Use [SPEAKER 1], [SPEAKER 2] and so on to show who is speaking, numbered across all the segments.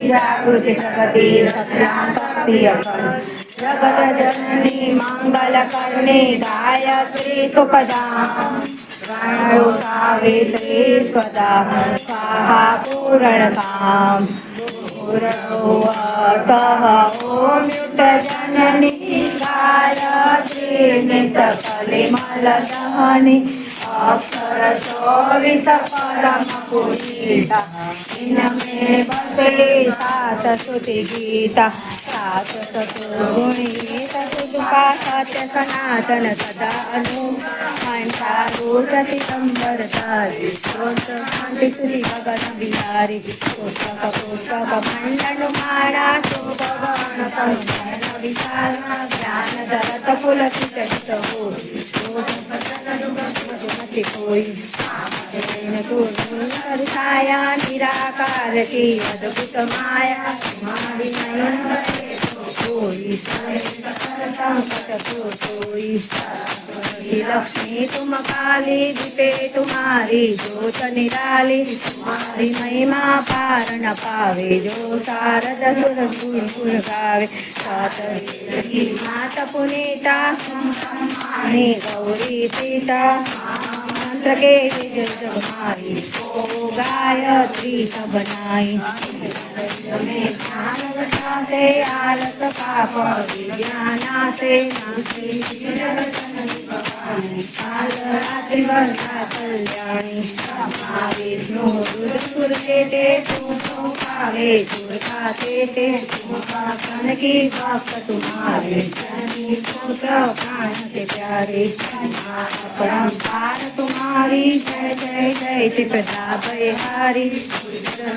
[SPEAKER 1] जागृति प्रगति जगत जननी मंगल करणी गायत्री सुपदा सावित्री स्वदा स्वाहा पूरण काम सह ॐ युतजननी गायत्री नितकलिमल दहनी अक्षर चौविस परम पुनीता इनमे बसे सात सुति गीता सात चतुर्गुणी सतुका सत्य सनातन सदा अनु पंचारू सतितंबर तारी शांति सुधि విచారణ జ్ఞాన జగతపులకి తెచ్చవు మతిపోయి लक्ष्मी तुम काली दीपे तुम्हारी जोत निराली तुम्हारी महिमा पार न पावे जो सारद सुर गुण गुण गावे सात माता पुनीता आणि गौरी सीता मंत्र के जय जगमाई ओ गायत्री सब नाई। आलस पाप विज्ञाना से रात्रि वर्षा कल्याणी विष्णु सुर देते तुम पावे सुर खाते थे कन की भक्त तुम्हारे पुत्र प्राण के प्यारे परम्पार तुम्हारी जय जय जय चिपदा बहारी शुभ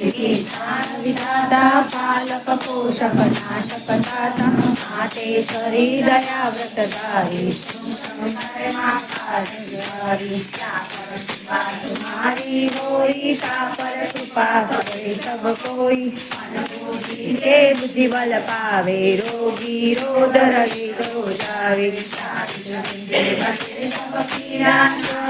[SPEAKER 1] विधाता पालक पोषक नाशक दाता मातेश्वरी दया व्रतधारी तुम्हारी होई पर कृपा करे सब कोई के बुद्धि बल पावे रोगी रोद रहे गो जावे सब पीरा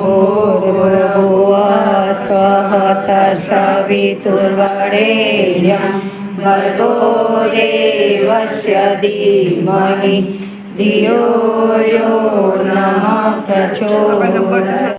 [SPEAKER 1] ભૂર્ભુવા સ્વહત સવિતુર્વરેણ્યં ભર્ગો દેવસ્ય ધીમહિ ધિયો યો નમઃ પ્રચોદયાત્